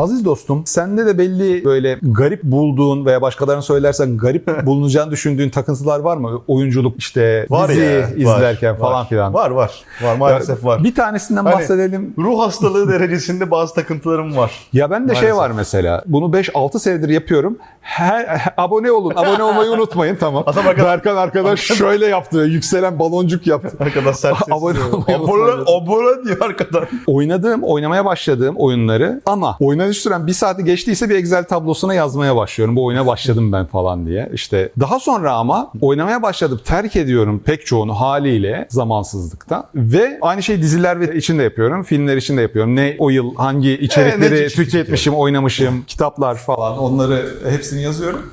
Aziz dostum, sende de belli böyle garip bulduğun veya başkalarına söylersen garip bulunacağını düşündüğün takıntılar var mı? Oyunculuk işte Var dizi ya, var, izlerken var. falan filan. Var var. Var maalesef var. Bir tanesinden Hani- bahsedelim. Ruh hastalığı derecesinde bazı takıntılarım var. Ya ben de şey var mesela. Bunu 5-6 senedir yapıyorum. Her, abone olun. Abone olmayı unutmayın tamam. Adam arkadaş- Berkan arkadaş şöyle yaptı. Yükselen baloncuk yaptı. Arkadaş sert. Abone olmayı Abone, abone diyor arkadan. Oynadığım, oynamaya başladığım oyunları ama oynanış süren bir saati geçtiyse bir Excel tablosuna yazmaya başlıyorum. Bu oyuna başladım ben falan diye. İşte daha sonra ama oynamaya başladım. Terk ediyorum pek çoğunu haliyle zamansızlıktan. Ve aynı şeyi diziler ve- için de yapıyorum. Filmler için de yapıyorum. Ne o yıl hangi içerikleri çeşit tüketmişim, oynamışım, kitaplar falan onları hepsini yazıyorum.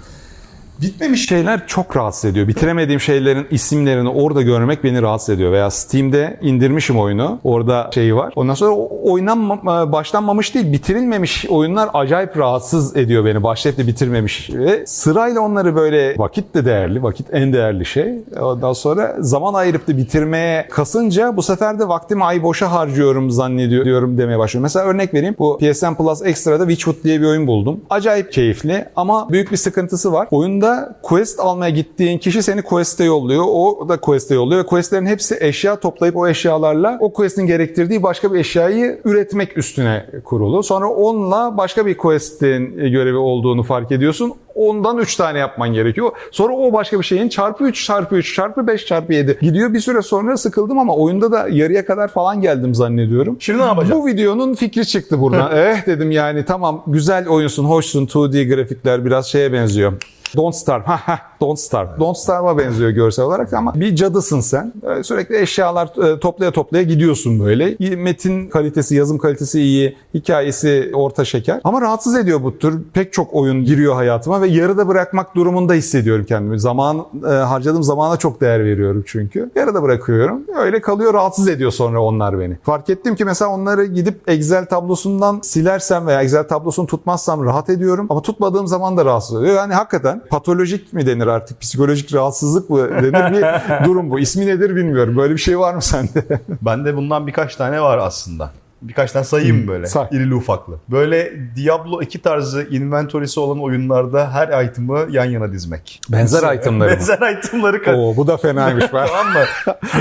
Bitmemiş şeyler çok rahatsız ediyor. Bitiremediğim şeylerin isimlerini orada görmek beni rahatsız ediyor. Veya Steam'de indirmişim oyunu. Orada şeyi var. Ondan sonra oynanma, başlanmamış değil, bitirilmemiş oyunlar acayip rahatsız ediyor beni. Başlayıp da bitirmemiş. Ve sırayla onları böyle vakit de değerli. Vakit en değerli şey. Ondan sonra zaman ayırıp da bitirmeye kasınca bu sefer de vaktimi ay boşa harcıyorum zannediyorum demeye başlıyorum. Mesela örnek vereyim. Bu PSN Plus Extra'da Witchwood diye bir oyun buldum. Acayip keyifli ama büyük bir sıkıntısı var. Oyunda quest almaya gittiğin kişi seni quest'e yolluyor. O da quest'e yolluyor. Quest'lerin hepsi eşya toplayıp o eşyalarla o quest'in gerektirdiği başka bir eşyayı üretmek üstüne kurulu. Sonra onunla başka bir quest'in görevi olduğunu fark ediyorsun. Ondan 3 tane yapman gerekiyor. Sonra o başka bir şeyin çarpı 3 çarpı 3 çarpı 5 çarpı 7 gidiyor. Bir süre sonra sıkıldım ama oyunda da yarıya kadar falan geldim zannediyorum. Şimdi ne yapacağım? Bu videonun fikri çıktı buradan. eh dedim yani tamam güzel oyunsun, hoşsun, 2D grafikler biraz şeye benziyor. Don't Starve. Ha ha Don't Starve. Don't Starve'a benziyor görsel olarak ama bir cadısın sen. Ee, Sürekli eşyalar e, toplaya toplaya gidiyorsun böyle. Metin kalitesi, yazım kalitesi iyi, hikayesi orta şeker. Ama rahatsız ediyor bu tür. Pek çok oyun giriyor hayatıma ve yarıda bırakmak durumunda hissediyorum kendimi. Zaman e, harcadığım zamana çok değer veriyorum çünkü. Yarıda bırakıyorum. Öyle kalıyor rahatsız ediyor sonra onlar beni. Fark ettim ki mesela onları gidip Excel tablosundan silersem veya Excel tablosunu tutmazsam rahat ediyorum. Ama tutmadığım zaman da rahatsız ediyor. Yani hakikaten patolojik mi denir artık? Psikolojik rahatsızlık mı denir bir durum bu. İsmi nedir bilmiyorum. Böyle bir şey var mı sende? Bende bundan birkaç tane var aslında. Birkaç tane sayayım mı böyle? Hmm, say. İrili ufaklı. Böyle Diablo 2 tarzı inventory'si olan oyunlarda her item'ı yan yana dizmek. Benzer itemları mı? Benzer item'ları kat- Oo, bu da fenaymış. Tamam mı?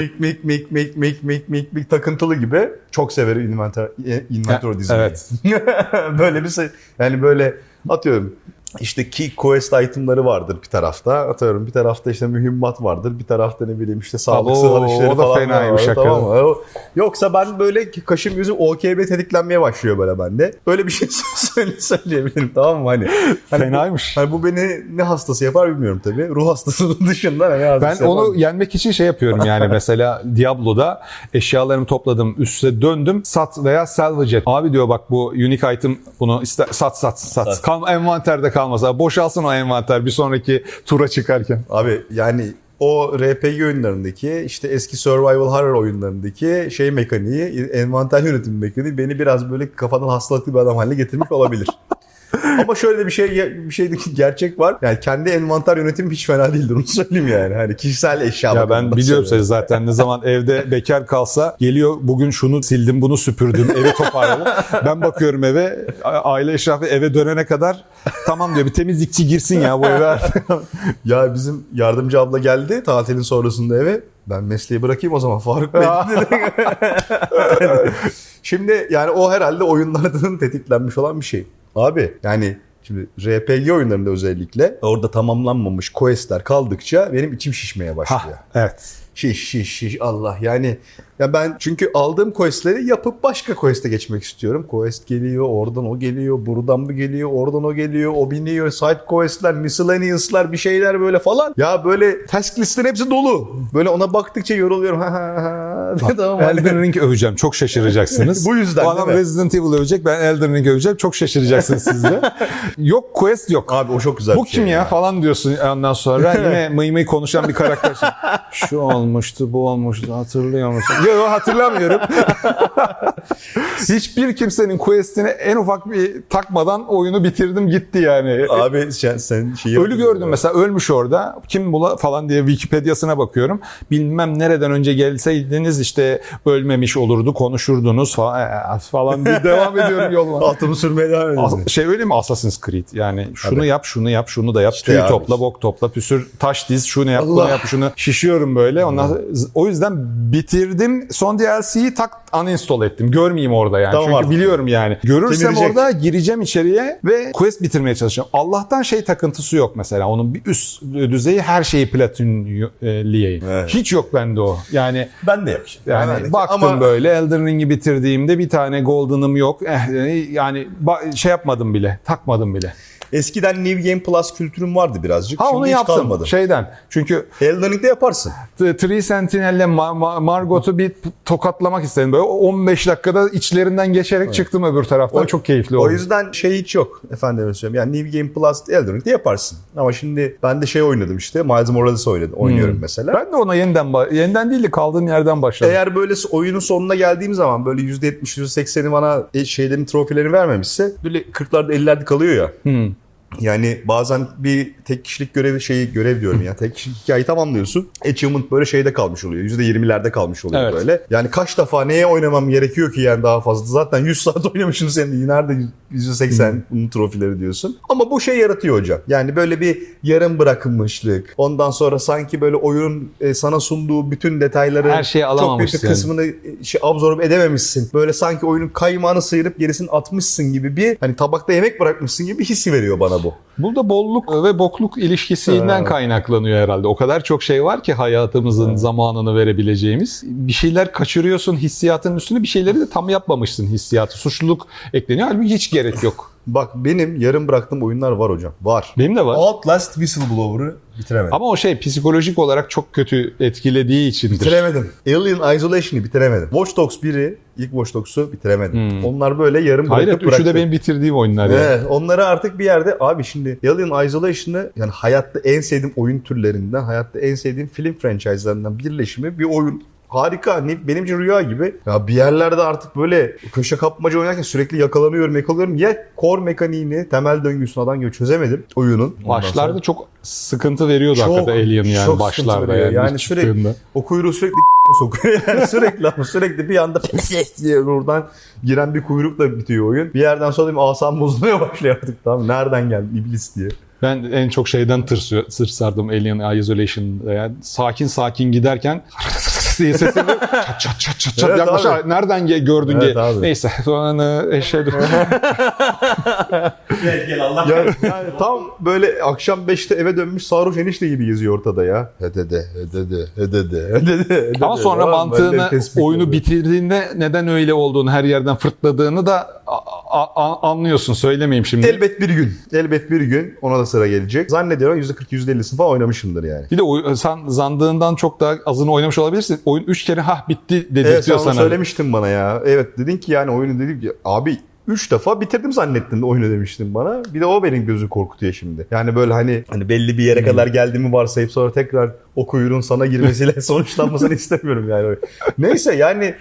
Mik mik mik mik mik mik mik mik takıntılı gibi. Çok severim inventor, inventory dizmeyi. evet. böyle bir şey. Yani böyle atıyorum işte key quest itemları vardır bir tarafta. Atıyorum bir tarafta işte mühimmat vardır. Bir tarafta ne bileyim işte sağlıksal Abo, işleri o da falan fenaymış var. Tamam mı? Yoksa ben böyle kaşım yüzüm OKB tetiklenmeye başlıyor böyle bende. Böyle bir şey söyle söyleyebilirim tamam mı? Hani, hani, Fenaymış. hani bu beni ne hastası yapar bilmiyorum tabii. Ruh hastasının dışında ne Ben hastası yapar onu yenmek için şey yapıyorum yani mesela Diablo'da eşyalarımı topladım üste döndüm sat veya salvage et. Abi diyor bak bu unique item bunu iste, sat sat sat. Sat. Kal, envanterde kalmasa boşalsın o envanter bir sonraki tura çıkarken. Abi yani o RPG oyunlarındaki işte eski survival horror oyunlarındaki şey mekaniği, envanter yönetimi mekaniği beni biraz böyle kafadan hastalıklı bir adam haline getirmiş olabilir. Ama şöyle bir şey bir şey gerçek var. Yani kendi envanter yönetimi hiç fena değildir onu söyleyeyim yani. Hani kişisel eşya Ya ben biliyorum söylüyorum. zaten ne zaman evde bekar kalsa geliyor bugün şunu sildim bunu süpürdüm evi toparladım. ben bakıyorum eve aile eşrafı eve dönene kadar tamam diyor bir temizlikçi girsin ya bu eve. Ya bizim yardımcı abla geldi tatilin sonrasında eve. Ben mesleği bırakayım o zaman Faruk Bey. Şimdi yani o herhalde oyunlardan tetiklenmiş olan bir şey. Abi yani şimdi RPG oyunlarında özellikle orada tamamlanmamış questler kaldıkça benim içim şişmeye başlıyor. Hah, evet. Şiş şiş şiş Allah yani ya ben çünkü aldığım questleri yapıp başka quest'e geçmek istiyorum. Quest geliyor, oradan o geliyor, buradan bu geliyor, oradan o geliyor, o biniyor, side quest'ler, miscellaneous'lar bir şeyler böyle falan. Ya böyle task listlerin hepsi dolu. Böyle ona baktıkça yoruluyorum. Ha ha ha. tamam. Elden Ring öveceğim. Çok şaşıracaksınız. Bu yüzden O adam? Resident Evil övecek. Ben Elden Ring öveceğim. Çok şaşıracaksınız siz de. yok quest yok. Abi o çok güzel Bu şey kim ya? falan diyorsun ondan sonra. Yine mıy mıy konuşan bir karakter. Şu olmuş olmuştu, bu olmuştu. Hatırlıyor musun? Yok hatırlamıyorum. Hiçbir kimsenin quest'ini en ufak bir takmadan oyunu bitirdim gitti yani. Abi sen, sen şeyi Ölü gördüm mesela ölmüş orada. Kim bula falan diye Wikipedia'sına bakıyorum. Bilmem nereden önce gelseydiniz işte ölmemiş olurdu, konuşurdunuz falan, Ee, falan diye devam ediyorum yoluma. Atımı sürmeye devam ediyorsun. As- şey öyle mi Assassin's Creed yani şunu Tabii. yap şunu yap şunu da yap İşte tüy abi. topla bok topla püsür taş diz şunu yap bunu Allah. yap şunu şişiyorum böyle ondan o yüzden bitirdim son DLC'yi tak uninstall ettim görmeyeyim orada yani Tamam çünkü artık. biliyorum yani görürsem Kemirecek. orada gireceğim içeriye ve quest bitirmeye çalışacağım Allah'tan şey takıntısı yok mesela onun bir üst düzeyi her şeyi platinleyeyim Evet. hiç yok bende o yani Ben de yok. yani Ben de- baktım Ama böyle Elden Ring'i bitirdiğimde bir tane Golden'ım yok. Eh, yani şey yapmadım bile. Takmadım bile. Eskiden New Game Plus kültürüm vardı birazcık. Ha Şimdi onu hiç yaptım. kalmadı. Şeyden. Çünkü Elden Ring'de yaparsın. T- Tree Sentinel'le Ma- Ma- Margot'u bir tokatlamak istedim. Böyle 15 dakikada içlerinden geçerek çıktım öbür taraftan. O- Çok keyifli O oldu. yüzden şey hiç yok. Efendim söyleyeyim. Yani New Game Plus Elden Ring'de yaparsın. Ama şimdi ben de şey oynadım işte. Miles Morales oynadım. Oynuyorum Hmm. mesela. Ben de ona yeniden yeniden değil de kaldığım yerden başladım. Eğer böyle oyunun sonuna geldiğim zaman böyle %70, %80'i bana e, şeylerin trofilerini vermemişse böyle 40'larda 50'lerde kalıyor ya. Hmm. Yani bazen bir tek kişilik görevi şeyi görev diyorum ya. Tek kişilik hikayeyi tamamlıyorsun. Achievement böyle şeyde kalmış oluyor. %20'lerde kalmış oluyor Evet. böyle. Yani kaç defa neye oynamam gerekiyor ki yani daha fazla. Zaten 100 saat oynamışım senin. Nerede %80 bunun trofileri diyorsun. Ama bu şey yaratıyor hocam. Yani böyle bir yarım bırakılmışlık. Ondan sonra sanki böyle oyunun e, sana sunduğu bütün detayları Her şeyi çok büyük bir kısmını e, şey, absorbe edememişsin. Böyle sanki oyunun kaymağını sıyırıp gerisini atmışsın gibi bir hani tabakta yemek bırakmışsın gibi bir hissi veriyor bana bu. Burada bolluk ve bokluk ilişkisinden Evet. kaynaklanıyor herhalde. O kadar çok şey var ki hayatımızın zamanını verebileceğimiz. Bir şeyler kaçırıyorsun hissiyatın üstüne bir şeyleri de tam yapmamışsın hissiyatı. Suçluluk ekleniyor. Halbuki hiç gerek yok. Bak benim yarım bıraktığım oyunlar var hocam. Var. Benim de var. Outlast Whistleblower'ı bitiremedim. Ama o şey psikolojik olarak çok kötü etkilediği içindir. Bitiremedim. Alien Isolation'ı bitiremedim. Watch Dogs 1'i, ilk Watch Dogs'u bitiremedim. Hmm. Onlar böyle yarım bırakıp Hayret üçü bıraktım. de benim bitirdiğim oyunlar. yani. Evet, onları artık bir yerde abi şimdi Alien Isolation'ı yani hayatta en sevdiğim oyun türlerinden, hayatta en sevdiğim film franchise'larından birleşimi bir oyun. Harika. Hani benim için rüya gibi. Ya bir yerlerde artık böyle köşe kapmaca oynarken sürekli yakalanıyorum, yakalıyorum. Ya core mekaniğini, temel döngüsünü adam gibi çözemedim oyunun. Ondan Başlarda sonra- çok sıkıntı veriyordu Çok, hakikaten Alien yani çok başlarda yani, Yani sürekli- çıktığında. O kuyruğu sürekli sokuyor. Yani sürekli ama sürekli bir anda diye oradan giren bir kuyrukla bitiyor oyun. Bir yerden sonra benim asam bozulmaya başlıyor artık tamam Nereden geldi iblis diye. Ben en çok şeyden tırsardım Alien Isolation'da yani. Sakin sakin giderken diye sesini çat çat çat çat çat Evet yaklaşa-. Nereden ge- gördün Evet diye. abi. Neyse sonra eşhedü. Gel gel Allah Yani, yani tam böyle akşam 5'te eve dönmüş sarhoş enişte gibi geziyor ortada ya. Hedede, hedede, hedede, hedede. Ama sonra mantığını oyunu oluyor. bitirdiğinde neden öyle olduğunu her yerden fırtladığını da a- a- anlıyorsun. Söylemeyeyim şimdi. Elbet bir gün, elbet bir gün ona da sıra gelecek. Zannediyorum %40 %50'sini falan oynamışımdır yani. Bir de sen zandığından çok daha azını oynamış olabilirsin. Oyun 3 kere hah bitti Evet sen dedirtiyor onu sana. söylemiştin bana ya. Evet dedin ki yani oyunu dedim ki abi 3 defa bitirdim zannettin oyunu demiştin bana. Bir de o benim gözü korkutuyor şimdi. Yani böyle hani hani belli bir yere kadar geldiğimi varsayıp sonra tekrar o kuyruğun sana girmesiyle sonuçlanmasını istemiyorum yani. Neyse yani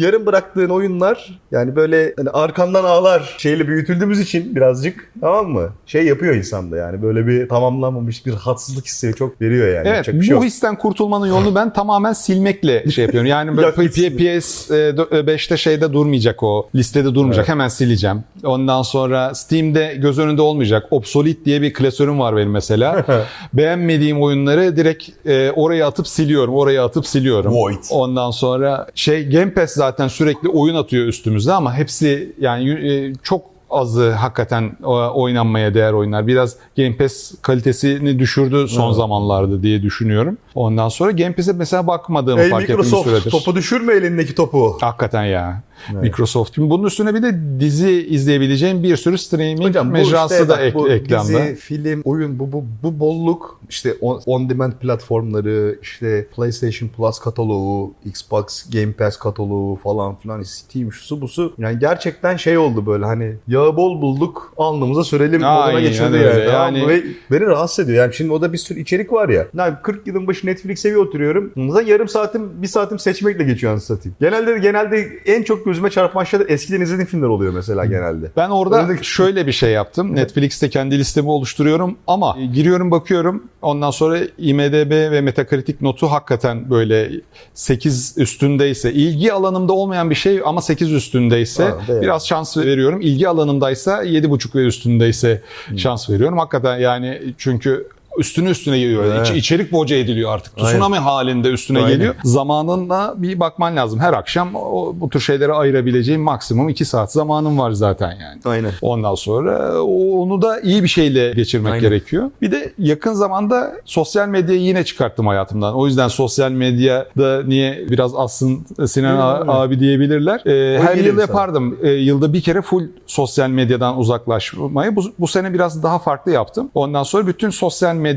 yarım bıraktığın oyunlar yani böyle hani arkandan ağlar şeyle büyütüldüğümüz için birazcık tamam mı? Şey yapıyor insanda yani böyle bir tamamlanmamış bir hatsızlık hissi çok veriyor yani. Evet Yapacak şey bu yok. histen kurtulmanın yolunu ben tamamen silmekle şey yapıyorum. Yani böyle Yok, P- gitsin. PS5'te şeyde durmayacak o. Listede durmayacak. Hemen sileceğim. Ondan sonra Steam'de göz önünde olmayacak. Obsolete diye bir klasörüm var benim mesela. Beğenmediğim oyunları direkt e, oraya atıp siliyorum. Oraya atıp siliyorum. Void. Ondan sonra şey Game Pass zaten sürekli oyun atıyor üstümüze ama hepsi yani e, çok azı hakikaten e, oynanmaya değer oyunlar. Biraz Game Pass kalitesini düşürdü son zamanlarda diye düşünüyorum. Ondan sonra Game Pass'e mesela bakmadığımı Ey fark ettim Microsoft süredir. topu düşürme elindeki topu. Hakikaten ya. Microsoft. Şimdi bunun üstüne bir de dizi izleyebileceğin bir sürü streaming Hocam mecrası işte da bak ek, bu eklendi. Dizi, film, oyun bu, bu, bu bolluk işte on, on demand platformları işte PlayStation Plus kataloğu, Xbox Game Pass kataloğu falan filan Steam şusu busu yani gerçekten şey oldu böyle hani yağı bol bulduk alnımıza sürelim moduna Aynen geçirdi öyle. yani. tamam mı? Yani- Ve beni rahatsız ediyor. Yani şimdi o da bir sürü içerik var ya. Yani 40 yılın başı Netflix'e bir oturuyorum. Zaten yarım saatim, bir saatim seçmekle geçiyor anasını satayım. Genelde genelde en çok gözüme çarpan şeyler eskiden izlediğim filmler oluyor mesela genelde. Ben orada Öyle de- şöyle bir şey yaptım. Netflix'te kendi listemi oluşturuyorum ama giriyorum bakıyorum. Ondan sonra IMDB ve Metacritic notu hakikaten böyle 8 üstündeyse, ilgi alanımda olmayan bir şey ama 8 üstündeyse Ha, biraz şans veriyorum. İlgi alanımdaysa 7,5 ve üstündeyse şans veriyorum. Hakikaten yani çünkü üstüne üstüne geliyor. Evet. İç- içerik boca ediliyor artık. Aynen. Tsunami halinde üstüne Aynen. geliyor. Zamanında bir bakman lazım. Her akşam o, bu tür şeylere ayırabileceğim maksimum 2 saat zamanım var zaten yani. Aynen. Ondan sonra onu da iyi bir şeyle geçirmek Aynen. gerekiyor. Bir de yakın zamanda sosyal medyayı yine çıkarttım hayatımdan. O yüzden sosyal medyada niye biraz aslın Sinan Evet, a- evet. abi diyebilirler. Ee, her yıl sana. yapardım. Ee, yılda bir kere full sosyal medyadan uzaklaşmayı. Bu, bu sene biraz daha farklı yaptım. Ondan sonra bütün sosyal medya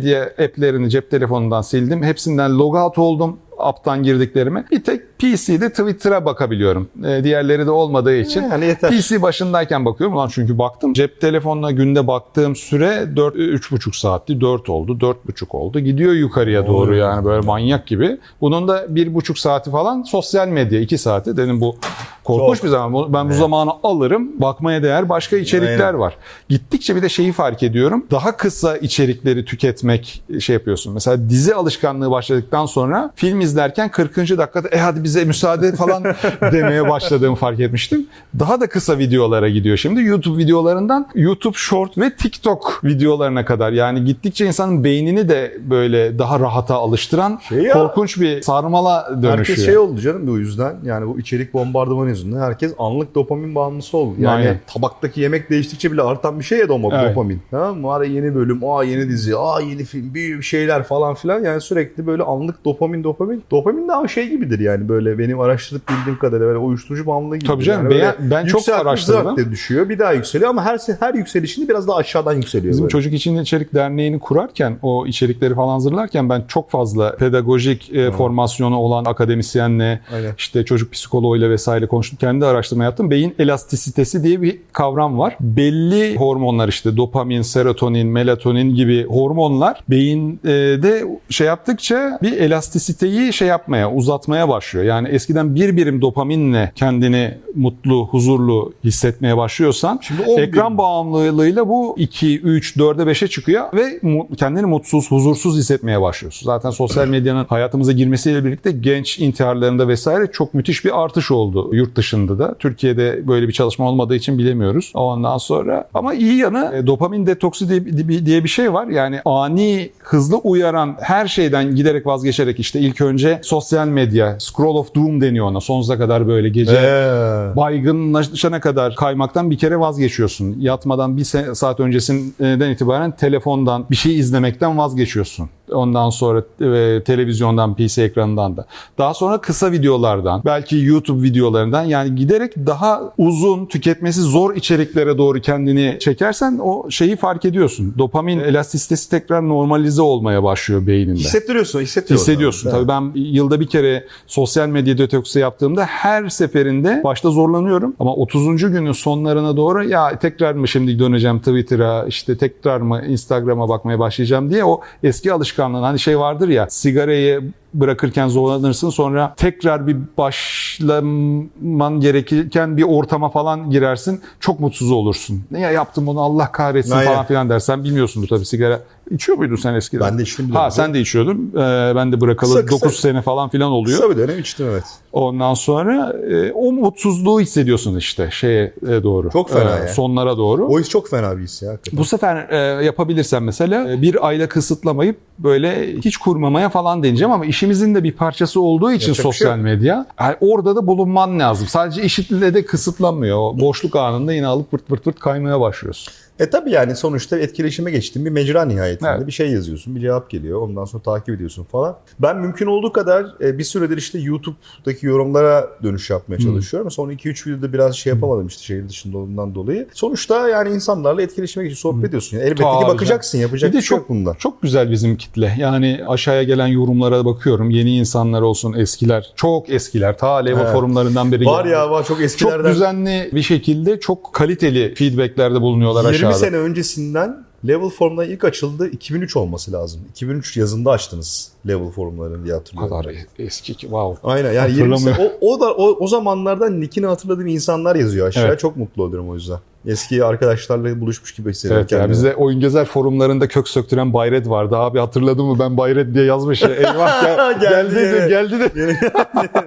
app'lerini cep telefonundan sildim. Hepsinden logout oldum app'tan girdiklerimi. Bir tek PC'de Twitter'a bakabiliyorum. Ee, diğerleri de olmadığı için. Yani yeter. PC başındayken bakıyorum. Ulan çünkü baktım cep telefonuna günde baktığım süre 4 3,5 saatti. 4 oldu, 4,5 oldu. Gidiyor yukarıya doğru yani böyle manyak gibi. Bunun da 1,5 saati falan sosyal medya 2 saati. Dedim bu korkunç Çok. bir zaman. Ben bu zamanı alırım. Bakmaya değer başka içerikler Aynen. var. Gittikçe bir de şeyi fark ediyorum. Daha kısa içerikleri tüketmek şey yapıyorsun. Mesela dizi alışkanlığı başladıktan sonra film izlerken 40. dakikada e hadi bize müsaade falan demeye başladığımı fark etmiştim. Daha da kısa videolara gidiyor şimdi. YouTube videolarından YouTube Short ve TikTok videolarına kadar. Yani gittikçe insanın beynini de böyle daha rahata alıştıran Şey ya- korkunç bir sarmala dönüşüyor. Herkes şey oldu canım bu yüzden. Yani bu içerik bombardımanı yüzünden herkes anlık dopamin bağımlısı oldu. Yani Aynen. tabaktaki yemek değiştikçe bile artan bir şey ya doma- Evet. dopamin. Tamam mı? Ara yeni bölüm, aa yeni dizi, aa yeni film, bir şeyler falan filan. Yani sürekli böyle anlık dopamin dopamin. Dopamin de ama şey gibidir yani böyle benim araştırıp bildiğim kadarıyla böyle uyuşturucu bağımlılığı gibi. Tabii canım, Yani ben- ben çok araştırdım. düşüyor. Bir daha yükseliyor ama her her yükselişinde biraz daha aşağıdan yükseliyor. Bizim böyle. Çocuk İçin İçerik Derneği'ni kurarken, o içerikleri falan hazırlarken ben çok fazla pedagojik e, formasyonu olan akademisyenle, Aynen. işte çocuk psikoloğuyla vesaire konuştum. Kendi araştırma yaptım. Beyin elastisitesi diye bir kavram var. Belli hormonlar işte dopamin, serotonin, melatonin gibi hormonlar beyinde şey yaptıkça bir elastisiteyi şey yapmaya, uzatmaya başlıyor. Yani eskiden bir birim dopaminle kendini mutlu, huzurlu hissetmeye başlıyorsan Şimdi on birim. ekran bağımlılığıyla bu 2, 3, 4'e 5'e çıkıyor ve kendini mutsuz, huzursuz hissetmeye başlıyorsun. Zaten sosyal medyanın hayatımıza girmesiyle birlikte genç intiharlarında vesaire çok müthiş bir artış oldu yurt dışında da. Türkiye'de böyle bir çalışma olmadığı için bilemiyoruz. Ondan sonra ama iyi yanı e, dopamin detoksu diye, diye bir şey var. Yani ani, hızlı uyaran her şeyden giderek vazgeçerek işte ilk önce sosyal medya, scroll of doom deniyor ona. Sonsuza kadar böyle gece Ee, baygınlaşana kadar kaymaktan bir kere vazgeçiyorsun. Yatmadan bir saat öncesinden itibaren telefondan bir şey izlemekten vazgeçiyorsun. Ondan sonra e, televizyondan, PC ekranından da. Daha sonra kısa videolardan, belki YouTube videolarından yani giderek daha uzun, tüketmesi zor içeriklere doğru kendini çekersen o şeyi fark ediyorsun. Dopamin elastisitesi tekrar normalize olmaya başlıyor beyninde. hissettiriyorsun, hissediyorsun. Hissediyorsun. Evet. Tabii ben yılda bir kere sosyal medya detoksu yaptığımda her seferinde başta zorlanıyorum ama 30. günün sonlarına doğru ya tekrar mı şimdi döneceğim Twitter'a işte tekrar mı Instagram'a bakmaya başlayacağım diye o eski alışkanlığın. Hani şey vardır ya sigarayı bırakırken zorlanırsın sonra tekrar bir başlaman gerekirken bir ortama falan girersin çok mutsuz olursun. Ne ya yaptım bunu Allah kahretsin Aynen. falan filan dersen bilmiyorsundur tabii sigara. İçiyor muydun sen eskiden? Ben de içtim Ha sen de içiyordun. Ee, ben de bırakalı Kısa kısa. 9 sene falan filan oluyor. Kısa bir dönem içtim evet. Ondan sonra e, o mutsuzluğu hissediyorsun işte şeye e, doğru. Çok fena Ee, ya. Sonlara doğru. O his çok fena bir his ya. hakikaten. Bu sefer e, yapabilirsen mesela e, bir ayla kısıtlamayıp böyle hiç kurmamaya falan deneyeceğim ama işin işimizin de bir parçası olduğu için Yapacak şey sosyal yok. medya yani orada da bulunman lazım. Sadece işitle de kısıtlanmıyor. O boşluk anında yine alıp vırt vırt vırt kaymaya başlıyorsun. E tabi yani sonuçta etkileşime geçtiğin bir mecra nihayetinde. Evet. Bir şey yazıyorsun, bir cevap geliyor. Ondan sonra takip ediyorsun falan. Ben mümkün olduğu kadar e, bir süredir işte YouTube'daki yorumlara dönüş yapmaya çalışıyorum. Son 2-3 videoda biraz şey yapamadım işte şehir dışında olduğundan dolayı. Sonuçta yani insanlarla etkileşime geçiyorsun, sohbet ediyorsun. Yani elbette Tabii ki bakacaksın, yapacak Bir de şey çok bunda. çok güzel bizim kitle. Yani aşağıya gelen yorumlara bakıyorum. Yeni insanlar olsun, eskiler. Çok eskiler. Ta Level Evet. forumlarından beri Var geldi. ya var çok çok eskilerden. düzenli bir şekilde çok kaliteli feedbacklerde bulunuyorlar 20 aşağıda. sene öncesinden Level Forum'dan ilk açıldı 2003 olması lazım. 2003 yazında açtınız Level Forum'larını diye O hatırlıyorum. kadar eski ki wow. Aynen yani 20 sene, o, o da o, o zamanlardan nickini hatırladığım insanlar yazıyor aşağı. Evet. Çok mutlu oluyorum o yüzden. Eski arkadaşlarla buluşmuş gibi hissediyorum Evet kendimi. bize oyun gezer forumlarında kök söktüren Bayret vardı. Abi hatırladın mı ben Bayret diye yazmış. ya. Eyvah gel, Geldi geldi, de, geldi de.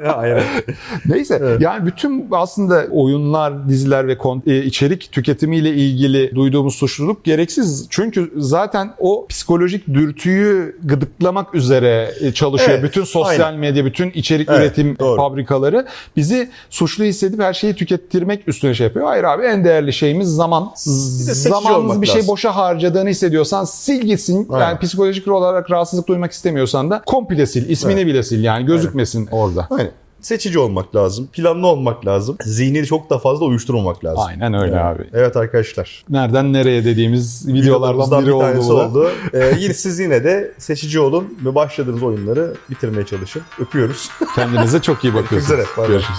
Aynen. Neyse Evet. yani bütün aslında oyunlar, diziler ve e, içerik tüketimiyle ilgili duyduğumuz suçluluk gereksiz. Çünkü zaten o psikolojik dürtüyü gıdıklamak üzere e, çalışıyor. Evet, bütün sosyal aynen. medya, bütün içerik Evet, üretim doğru. fabrikaları bizi suçlu hissedip her şeyi tükettirmek üstüne şey yapıyor. Hayır abi en değerli şeyimiz zaman. de seçici Zamanımız olmak bir şey lazım. boşa harcadığını hissediyorsan sil gitsin. Aynen. Yani psikolojik olarak rahatsızlık duymak istemiyorsan da komple sil. ismini bile sil yani gözükmesin orada. Aynen. Seçici olmak lazım. Planlı olmak lazım. Zihni çok da fazla uyuşturmamak lazım. Aynen öyle abi. Evet arkadaşlar. Nereden nereye dediğimiz videolardan biri bir oldu. bu da. oldu. Ee, yine siz yine de seçici olun ve başladığınız oyunları bitirmeye çalışın. Öpüyoruz. Kendinize çok iyi bakıyorsunuz. üzere, bay bay. Görüşürüz.